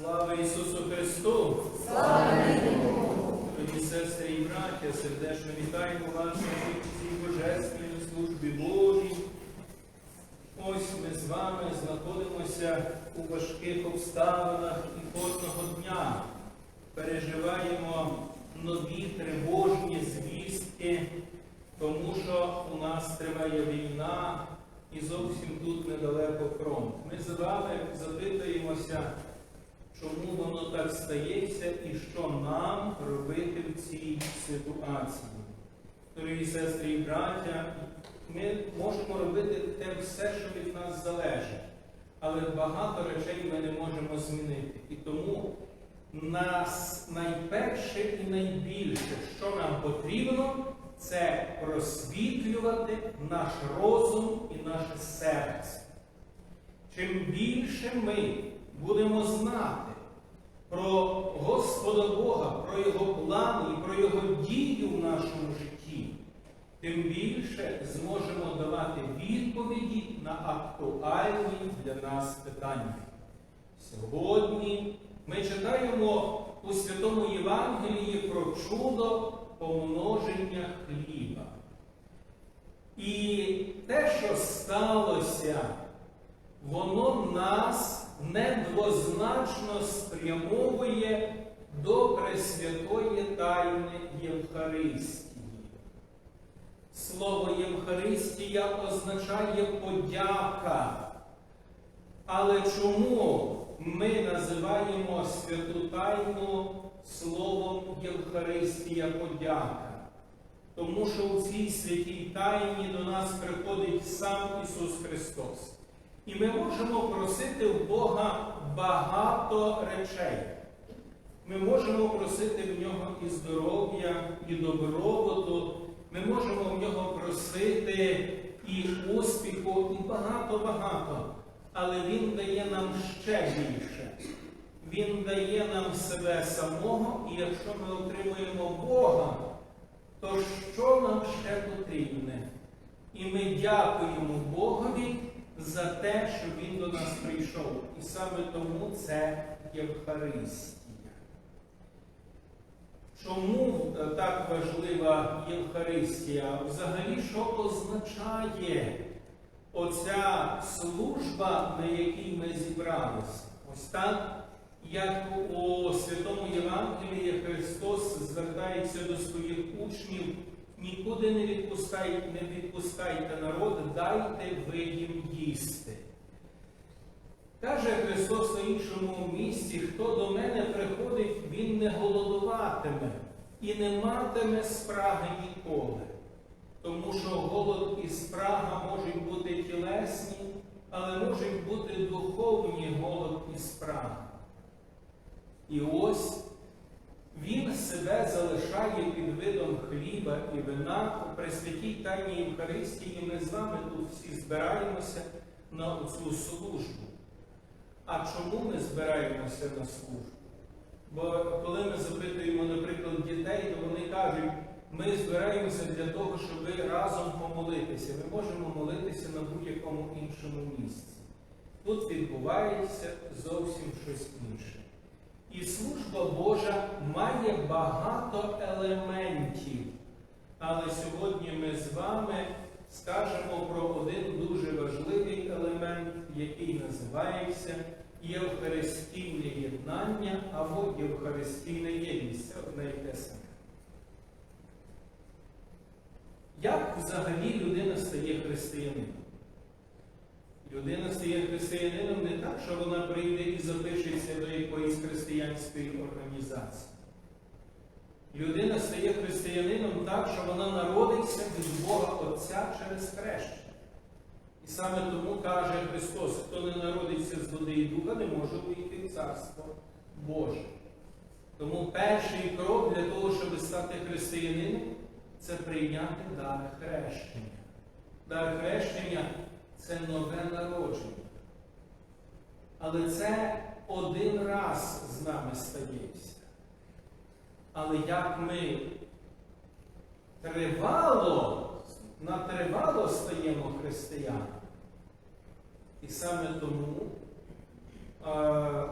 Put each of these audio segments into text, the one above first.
Слава Ісусу Христу! Слава Богу! Дорогі сестри і браття, сердечно вітаємо вас на цій божественній службі Божій. Ось ми з вами знаходимося у важких обставинах і кожного дня переживаємо нові тривожні звістки, тому що у нас триває війна і зовсім тут недалеко фронт. Ми з вами запитуємося, чому воно так стається і що нам робити в цій ситуації. Дорогі сестри і браття, ми можемо робити те все, що від нас залежить, але багато речей ми не можемо змінити. І тому нас найперше і найбільше, що нам потрібно, це просвітлювати наш розум і наше серце. Чим більше ми будемо знати про Господа Бога, про Його плани і про Його дію в нашому житті, тим більше зможемо давати відповіді на актуальні для нас питання. Сьогодні ми читаємо у Святому Євангелії про чудо помноження хліба. І те, що сталося, воно нас недвозначно спрямовує до Пресвятої Тайни Євхаристії. Слово Євхаристія означає подяка. Але чому ми називаємо святу Тайну словом Євхаристія подяка? Тому що у цій святій тайні до нас приходить сам Ісус Христос. І ми можемо просити в Бога багато речей. Ми можемо просити в нього і здоров'я, і добробуту. Ми можемо в нього просити і успіху, і багато-багато. Але Він дає нам ще більше. Він дає нам себе самого, і якщо ми отримуємо Бога, то що нам ще потрібне? І ми дякуємо Богові за те, що Він до нас прийшов. І саме тому це Євхаристія. Чому так важлива Євхаристія? Взагалі, що означає оця служба, на якій ми зібралися? Ось так, як у Святому Євангелії Христос звертається до своїх учнів, нікуди не відпускайте, не відпускайте народ, дайте ви їм їсти. Каже Христос на іншому місці, хто до мене приходить, він не голодуватиме і не матиме спраги ніколи. Тому що голод і спрага можуть бути тілесні, але можуть бути духовні голод і спрага. І ось він себе залишає під видом хліба і вина у Пресвятій Тайній Євхаристії, і ми з вами тут всі збираємося на цю службу. А чому ми збираємося на службу? Бо коли ми запитуємо, наприклад, дітей, то вони кажуть, ми збираємося для того, щоб разом помолитися. Ми можемо молитися на будь-якому іншому місці. Тут відбувається зовсім щось інше. І служба Божа має багато елементів. Але сьогодні ми з вами скажемо про один дуже важливий елемент, який називається Євхаристійне єднання або Євхаристійна єдність. Одне і те саме. Як взагалі людина стає християнином? Людина стає християнином не так, що вона прийде і запишеться до якоїсь християнської організації. Людина стає християнином так, що вона народиться від Бога Отця через хрещення. І саме тому каже Христос, хто не народиться з води і духа, не може увійти в Царство Боже. Тому перший крок для того, щоб стати християнином, це прийняти дар хрещення. Дар хрещення це нове народження. Але це один раз з нами стається. Але як ми тривало, натривало стаємо християнами, і саме тому е,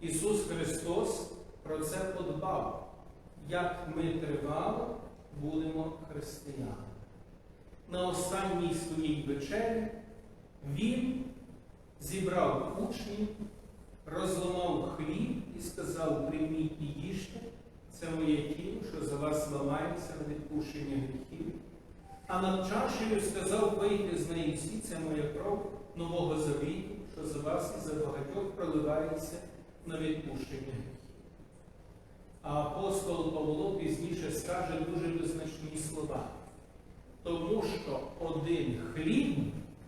Ісус Христос про це подбав, як ми тривало будемо християнами. На останній своїй вечері Він зібрав учнів, розламав хліб і сказав: прийміть і моє тіло, що за вас ламається на відпущення гріхів. А над чашею сказав, вийти з неї всі, це моя кров нового завіту, що за вас і за багатьох проливається на відпущення гріхів. А апостол Павло пізніше скаже дуже визначні слова. Тому що один хліб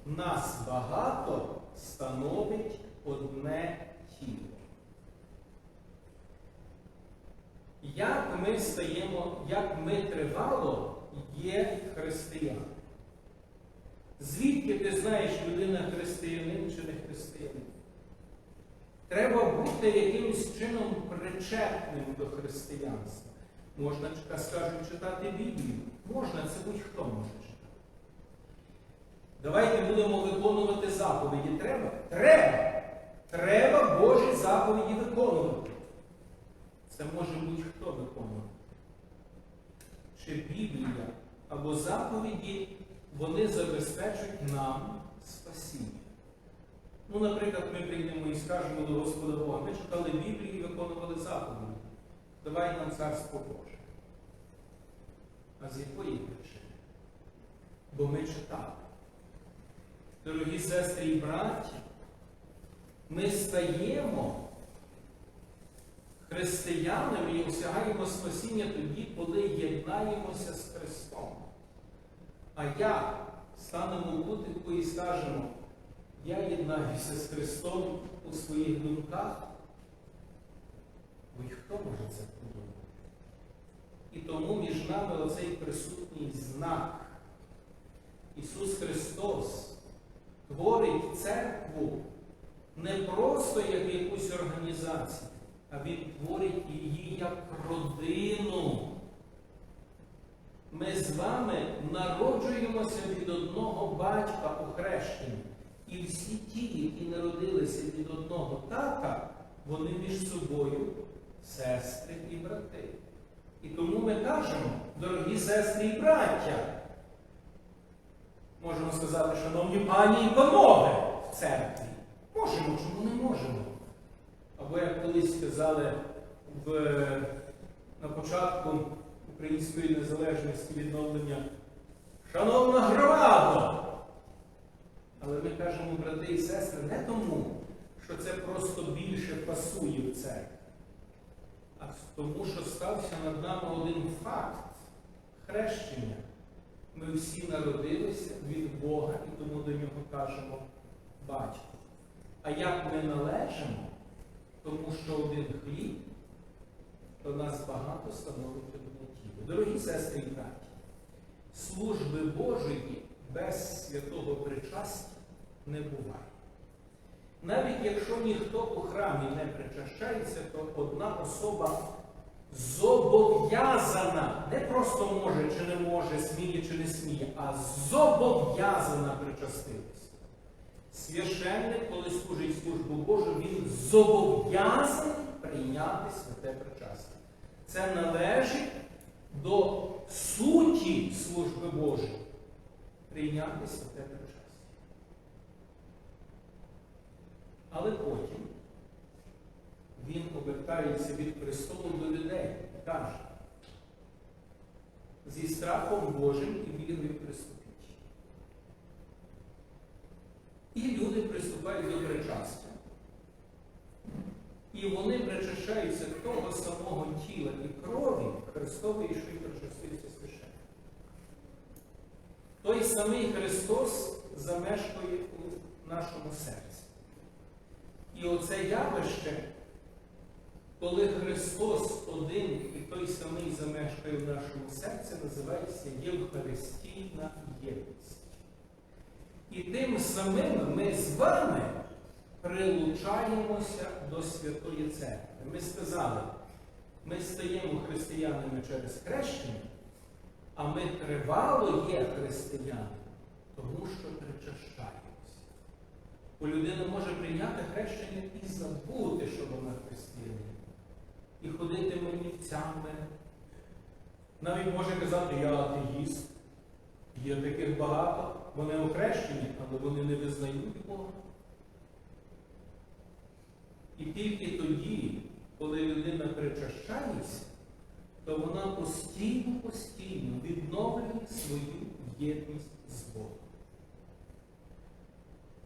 нас багато становить одне тіло. Як ми стаємо, як ми тривало є християни? Звідки ти знаєш, людина християнин чи не християнин? Треба бути якимось чином причетним до християнства. Можна, скажуть, читати Біблію. Можна, це будь-хто може читати. Давайте будемо виконувати заповіді. Треба? Треба! Треба Божі заповіді виконувати. Це може будь-хто виконувати. Чи Біблія або заповіді, вони забезпечують нам спасіння. Ну, наприклад, ми прийдемо і скажемо до Господа Бога, ми читали Біблію і виконували заповіді. Давай нам царство Боже. А з якої причини? Бо ми читали. Дорогі сестри і браті, ми стаємо християнами і осягаємо спасіння тоді, коли єднаємося з Христом. А як станемо кутику і скажемо, я єднаюся з Христом у своїх думках, будь-хто може це подумати. І тому між нами оцей присутній знак. Ісус Христос творить церкву не просто як якусь організацію, Він творить її як родину. Ми з вами народжуємося від одного батька у хрещенні. І всі ті, які народилися від одного тата, вони між собою сестри і брати. І тому ми кажемо, дорогі сестри і браття, можемо сказати, шановні пані і панове в церкві. Можемо, чому не можемо? Або як колись сказали в, на початку української незалежності відновлення, шановна громада! Але ми кажемо, брати і сестри, не тому, що це просто більше пасує в церкві, а тому, що стався над нами один факт хрещення. Ми всі народилися від Бога і тому до нього кажемо батько. А як ми належимо, тому що один хліб, то нас багато становить одне тіло. Дорогі сестри і браті, служби Божої без святого причастя не буває. Навіть якщо ніхто у храмі не причащається, то одна особа зобов'язана, не просто може чи не може, сміє чи не сміє, а зобов'язана причаститися. Священник, коли служить службу Божу, він зобов'язаний прийняти святе причастя. Це належить до суті служби Божої. Прийняти святе причастя. Але потім він обертається від престолу до людей і каже, зі страхом Божим і вірою приступіть. І люди приступають до причастя. І вони причащаються того самого тіла і крові Христової, що й причастився священник. Той самий Христос замешкає у нашому серці. І оце явище, коли Христос один і той самий замешкає в нашому серці, називається Євхаристійна єдність. І тим самим ми з вами прилучаємося до Святої Церкви. Ми сказали, ми стаємо християнами через хрещення, а ми тривало є християни, тому що причащаємося. Бо людина може прийняти хрещення і забути, що вона християнин. І ходити манівцями. Навіть може казати, я атеїст. Є таких багато, вони охрещені, але вони не визнають Бога. І тільки тоді, коли людина причащається, то вона постійно-постійно відновлює свою єдність з Богом.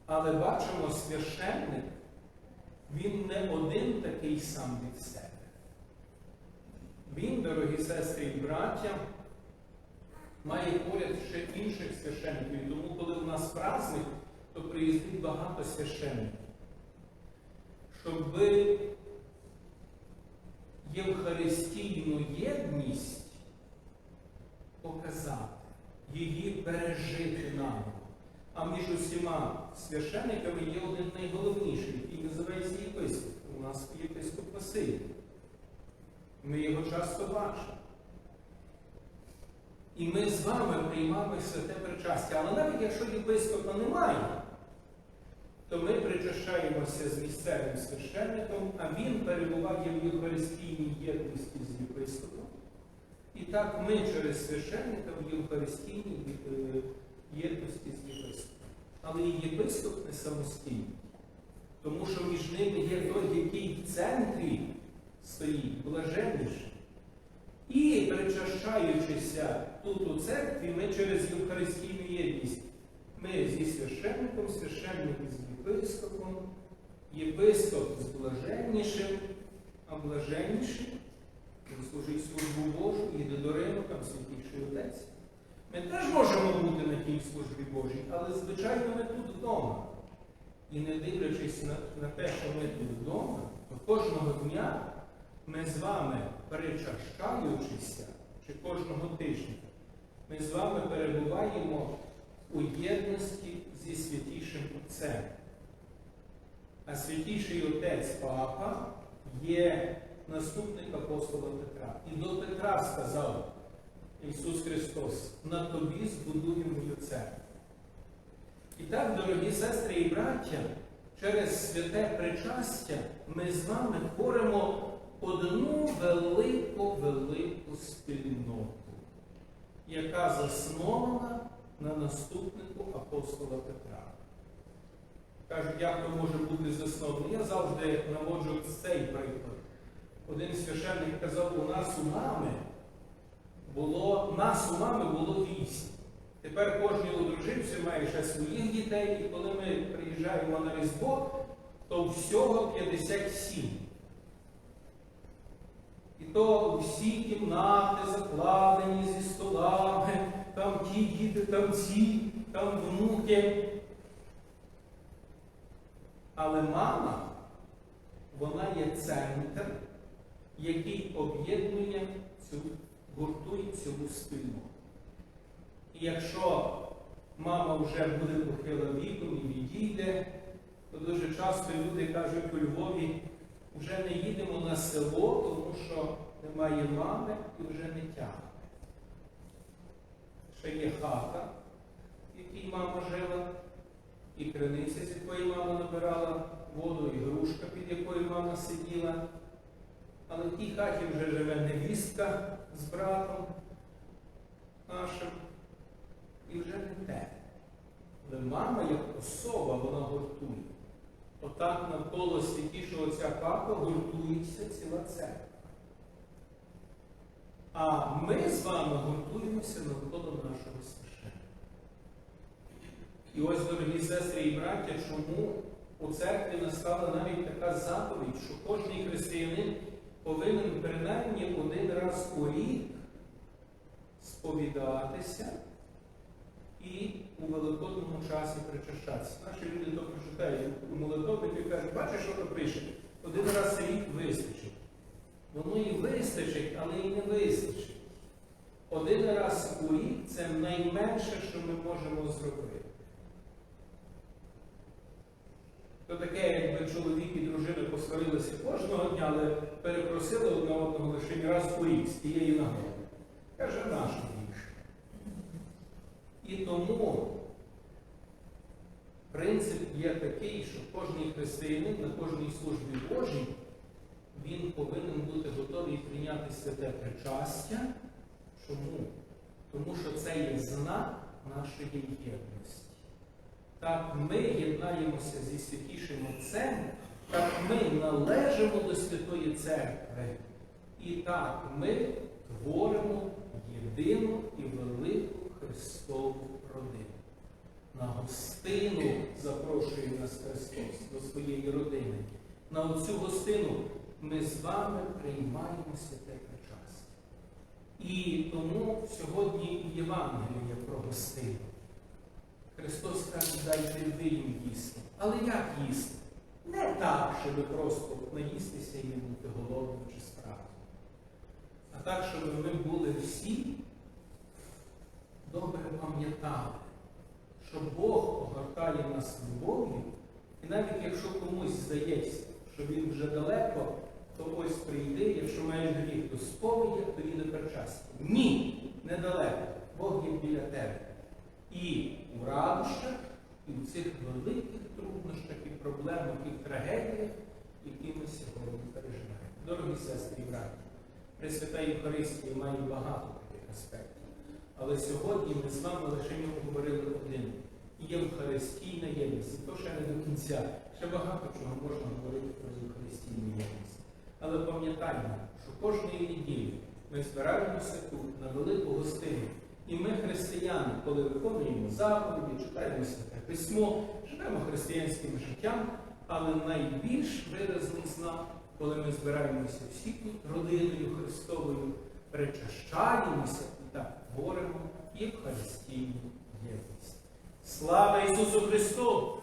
Але бачимо, священник, він не один такий сам від себе. Він, дорогі сестри і браття, має поряд ще інших священників. Тому, коли у нас праздник, то приїздить багато священників. Щоб євхаристійну єдність показати, її пережити нам. А між усіма священниками є один найголовніший, який називається єпископ. У нас єпископ Василь. Ми його часто бачимо. І ми з вами приймаємо святе причастя. Але навіть якщо єпископа немає, то ми причащаємося з місцевим священником, а він перебуває в Євхаристійній єдності з єпископом. І так ми через священника в Євхаристійній е, єдності з єпископом. Але і єпископ не самостійний. Тому що між ними є той, який в центрі стоїть, блаженніший. І причащаючися тут у церкві, ми через Євхаристійну єдність. Ми зі священником, священник з єпископом, єпископ з блаженнішим, а блаженніший служить службу Божу, їде до Риму, там святіший отець. Ми теж можемо бути на тій службі Божій, але, звичайно, ми тут вдома. І не дивлячись на, на те, що ми тут вдома, то кожного дня ми з вами, перечащаючися, чи кожного тижня, ми з вами перебуваємо у єдності зі святішим Отцем. А святіший Отець Папа є наступник апостола Петра. І до Петра сказав Ісус Христос, на тобі збудую мою церкву. І так, дорогі сестри і браття, через святе причастя ми з вами творимо одну велику-велику спільноту, яка заснована на наступнику апостола Петра. Кажуть, як то може бути заснований? Я завжди наводжу цей приклад. Один священник казав, у нас у мами було, нас у мами було вісім. Тепер кожен одружився, має ще своїх дітей, і коли ми приїжджаємо на Різдво, то всього 57. І то всі кімнати закладені зі столами, там ті діти, там ці, там внуки. Але мама, вона є центр, який об'єднує цю, гуртує цю спільноту. І якщо мама вже буде похила віком і відійде, то дуже часто люди кажуть у Львові, вже не їдемо на село, тому що немає мами і вже не тягне. Ще є хата, в якій мама жила, і криниця, з якої мама набирала воду, і грушка, під якою мама сиділа. Але в тій хаті вже живе невістка з братом нашим. І вже не те. Але мама як особа, вона гуртує. Отак навколо святішого ця папа гуртується ціла церква. А ми з вами гуртуємося навколо нашого священника. І ось, дорогі сестри і браття, чому у церкві настала навіть така заповідь, що кожен християнин повинен принаймні один раз у рік сповідатися і у великодному часі причащатися. Наші люди то прочитають у молитовнику і кажуть, бачиш, що то пише? Один раз в рік вистачить. Воно і вистачить, але і не вистачить. Один раз у рік це найменше, що ми можемо зробити. То таке, якби чоловік і дружина посварилися кожного дня, але перепросили одне одного лише раз у рік з тієї нагоди. Каже, наша більше. І тому принцип є такий, що кожний християнин на кожній службі Божій він повинен бути готовий прийняти святе причастя. Чому? Тому що це є знак нашої єдності. Так ми єднаємося зі святішим Отцем, так ми належимо до Святої Церкви. І так ми творимо єдину і велику Христову родину. На гостину запрошує нас Христос до своєї родини. На оцю гостину ми з вами приймаємо святе причастя. І тому сьогодні Євангеліє про гостину. Христос каже, дайте ви їм їсти. Але як їсти? Не так, щоб просто наїстися і не бути голодним чи справді. А так, щоб ми були всі добре пам'ятали, що Бог огортає нас любов'ю, і навіть якщо комусь здається, що він вже далеко, то ось прийде, якщо маєш гріх, то сповідь, то і не причастя. Ні, недалеко. Бог є біля тебе. І у радощах, і у цих великих труднощах, і проблемах, і трагедіях, які ми сьогодні переживаємо. Дорогі сестри і браті, Пресвята Євхаристія має багато таких аспектів. Але сьогодні ми з вами лише говорили один. Євхаристійна єдність. І то ще не до кінця. Ще багато чого можна говорити про Євхаристійну єдність. Але пам'ятаємо, що кожної неділі ми збираємося тут на велику гостину. І ми, християни, коли виконуємо заповіді, читаємо святе письмо, живемо християнським життям, але найбільш виразний знак, коли ми збираємося всі родиною Христовою, причащаємося і так творимо Євхаристійну єдність. Слава Ісусу Христу!